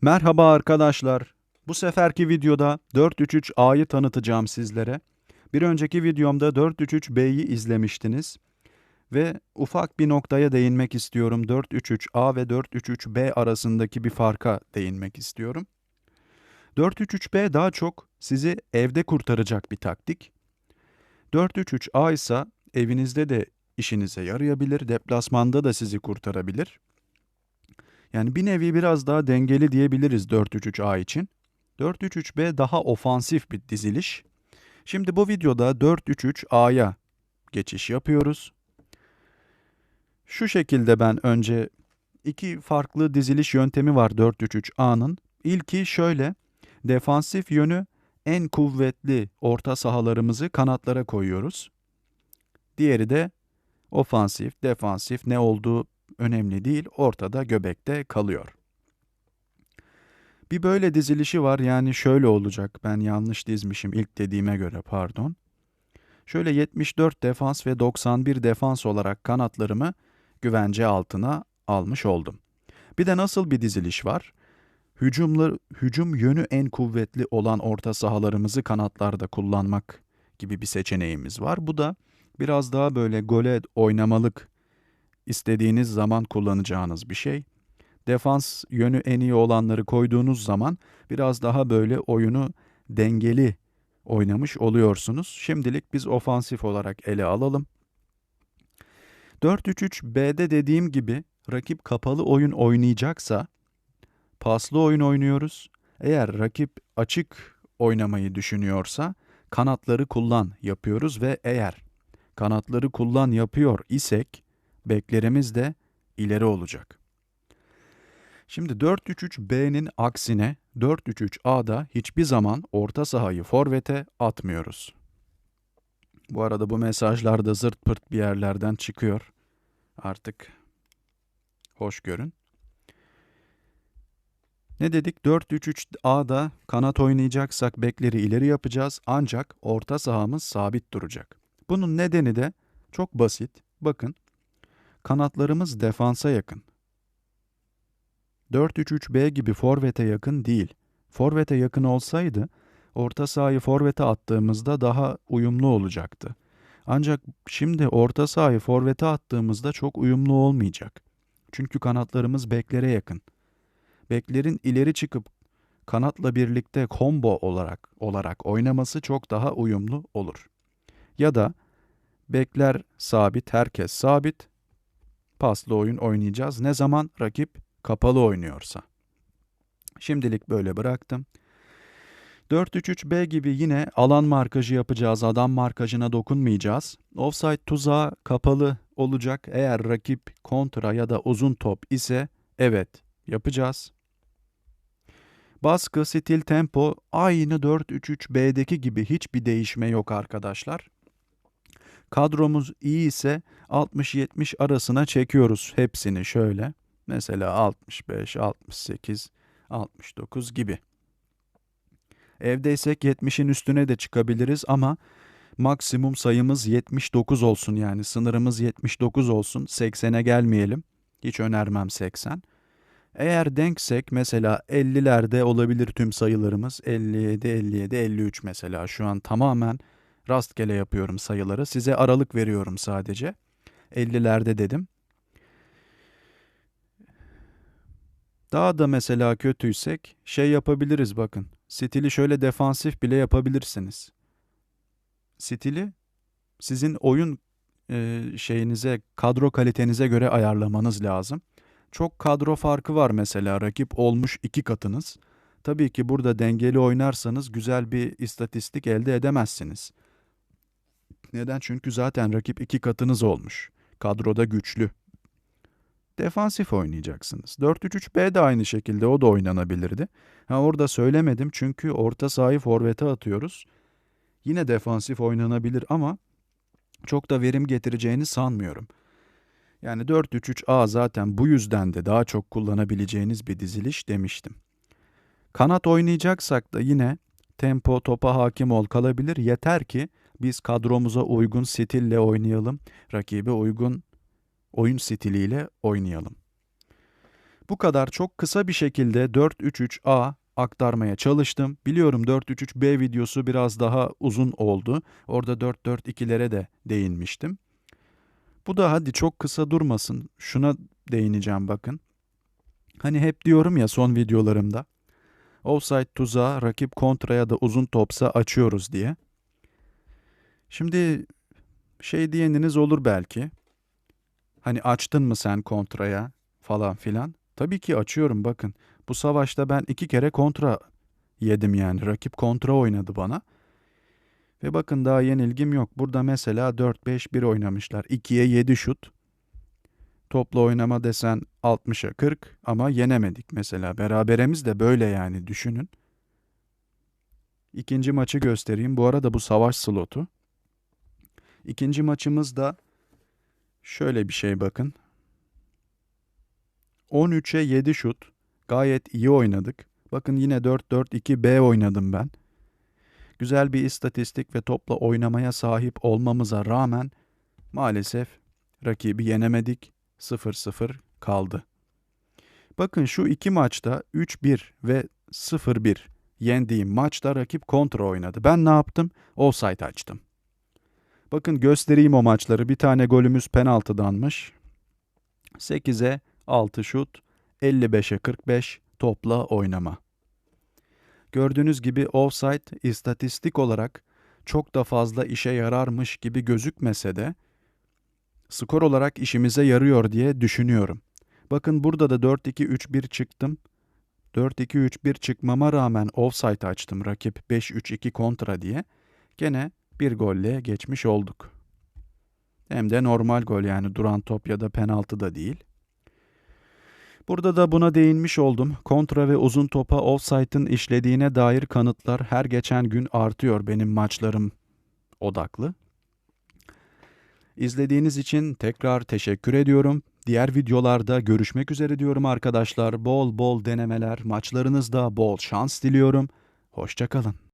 Merhaba. Arkadaşlar. Bu seferki videoda 433A'yı tanıtacağım sizlere. Bir önceki videomda 433B'yi izlemiştiniz. Ve ufak bir noktaya değinmek istiyorum. 433A ve 433B arasındaki bir farka değinmek istiyorum. 433B daha çok sizi evde kurtaracak bir taktik. 433A ise evinizde de işinize yarayabilir, deplasmanda da sizi kurtarabilir. Yani bir nevi biraz daha dengeli diyebiliriz 4-3-3-A için. 4-3-3-B daha ofansif bir diziliş. Şimdi bu videoda 4-3-3-A'ya geçiş yapıyoruz. Şu şekilde ben önce iki farklı diziliş yöntemi var 4-3-3-A'nın. İlki şöyle, defansif yönü en kuvvetli orta sahalarımızı kanatlara koyuyoruz. Diğeri de ofansif, defansif ne olduğu önemli değil, ortada göbekte kalıyor. Bir böyle dizilişi var yani şöyle olacak. Ben yanlış dizmişim ilk dediğime göre pardon. Şöyle 74 defans ve 91 defans olarak kanatlarımı güvence altına almış oldum. Bir de nasıl bir diziliş var? Hücumlu, hücum yönü en kuvvetli olan orta sahalarımızı kanatlarda kullanmak gibi bir seçeneğimiz var. Bu da biraz daha böyle gole oynamalık istediğiniz zaman kullanacağınız bir şey. Defans yönü en iyi olanları koyduğunuz zaman biraz daha böyle oyunu dengeli oynamış oluyorsunuz. Şimdilik biz ofansif olarak ele alalım. 4-3-3-B'de dediğim gibi rakip kapalı oyun oynayacaksa paslı oyun oynuyoruz. Eğer rakip açık oynamayı düşünüyorsa kanatları kullan yapıyoruz ve eğer kanatları kullan yapıyor isek beklerimiz de ileri olacak. Şimdi 4-3-3-B'nin aksine 4-3-3-A'da hiçbir zaman orta sahayı forvete atmıyoruz. Bu arada bu mesajlar da zırt pırt bir yerlerden çıkıyor. Artık hoş görün. Ne dedik? 4-3-3-A'da kanat oynayacaksak bekleri ileri yapacağız ancak orta sahamız sabit duracak. Bunun nedeni de çok basit. Bakın kanatlarımız defansa yakın. 4-3-3-B gibi forvete yakın değil. Forvete yakın olsaydı orta sahayı forvete attığımızda daha uyumlu olacaktı. Ancak şimdi orta sahayı forvete attığımızda çok uyumlu olmayacak. Çünkü kanatlarımız beklere yakın. Beklerin ileri çıkıp kanatla birlikte combo olarak olarak oynaması çok daha uyumlu olur. Ya da bekler sabit, herkes sabit, paslı oyun oynayacağız. Ne zaman rakip kapalı oynuyorsa. Şimdilik böyle bıraktım. 4-3-3-B gibi yine alan markajı yapacağız. Adam markajına dokunmayacağız. Offside tuzağı kapalı olacak. Eğer rakip kontra ya da uzun top ise evet yapacağız. Baskı, stil, tempo aynı 4-3-3-B'deki gibi hiçbir değişme yok arkadaşlar. Kadromuz iyi ise 60-70 arasına çekiyoruz hepsini şöyle. Mesela 65, 68, 69 gibi. Evdeysek 70'in üstüne de çıkabiliriz ama maksimum sayımız 79 olsun yani sınırımız 79 olsun. 80'e gelmeyelim. Hiç önermem 80. Eğer denksek mesela 50'lerde olabilir tüm sayılarımız. 57, 57, 53 mesela şu an tamamen rastgele yapıyorum sayıları. Size aralık veriyorum sadece. 50'lerde dedim. Daha da mesela kötüysek şey yapabiliriz bakın. Stili şöyle defansif bile yapabilirsiniz. Stili sizin oyun e, şeyinize, kadro kalitenize göre ayarlamanız lazım. Çok kadro farkı var mesela rakip olmuş iki katınız. Tabii ki burada dengeli oynarsanız güzel bir istatistik elde edemezsiniz. Neden? Çünkü zaten rakip iki katınız olmuş. Kadroda güçlü. Defansif oynayacaksınız. 4-3-3-B de aynı şekilde o da oynanabilirdi. Ha orada söylemedim çünkü orta sahayı forvete atıyoruz. Yine defansif oynanabilir ama çok da verim getireceğini sanmıyorum. Yani 4-3-3-A zaten bu yüzden de daha çok kullanabileceğiniz bir diziliş demiştim. Kanat oynayacaksak da yine tempo topa hakim ol kalabilir. Yeter ki biz kadromuza uygun stille oynayalım. Rakibe uygun oyun stiliyle oynayalım. Bu kadar çok kısa bir şekilde 4-3-3-A aktarmaya çalıştım. Biliyorum 4-3-3-B videosu biraz daha uzun oldu. Orada 4-4-2'lere de değinmiştim. Bu da hadi çok kısa durmasın. Şuna değineceğim bakın. Hani hep diyorum ya son videolarımda. Offside tuzağı rakip kontraya da uzun topsa açıyoruz diye. Şimdi şey diyeniniz olur belki. Hani açtın mı sen kontraya falan filan. Tabii ki açıyorum bakın. Bu savaşta ben iki kere kontra yedim yani. Rakip kontra oynadı bana. Ve bakın daha yenilgim yok. Burada mesela 4-5-1 oynamışlar. 2'ye 7 şut. Topla oynama desen 60'a 40 ama yenemedik mesela. Beraberemiz de böyle yani düşünün. İkinci maçı göstereyim. Bu arada bu savaş slotu. İkinci maçımız da şöyle bir şey bakın. 13'e 7 şut. Gayet iyi oynadık. Bakın yine 4-4-2-B oynadım ben. Güzel bir istatistik ve topla oynamaya sahip olmamıza rağmen maalesef rakibi yenemedik. 0-0 kaldı. Bakın şu iki maçta 3-1 ve 0-1 yendiğim maçta rakip kontra oynadı. Ben ne yaptım? Offside açtım. Bakın göstereyim o maçları. Bir tane golümüz penaltıdanmış. 8'e 6 şut, 55'e 45 topla oynama. Gördüğünüz gibi offside istatistik olarak çok da fazla işe yararmış gibi gözükmese de skor olarak işimize yarıyor diye düşünüyorum. Bakın burada da 4-2-3-1 çıktım. 4-2-3-1 çıkmama rağmen offside açtım rakip 5-3-2 kontra diye. Gene bir golle geçmiş olduk. Hem de normal gol yani duran top ya da penaltı da değil. Burada da buna değinmiş oldum. Kontra ve uzun topa offside'ın işlediğine dair kanıtlar her geçen gün artıyor benim maçlarım odaklı. İzlediğiniz için tekrar teşekkür ediyorum. Diğer videolarda görüşmek üzere diyorum arkadaşlar. Bol bol denemeler, maçlarınızda bol şans diliyorum. Hoşçakalın.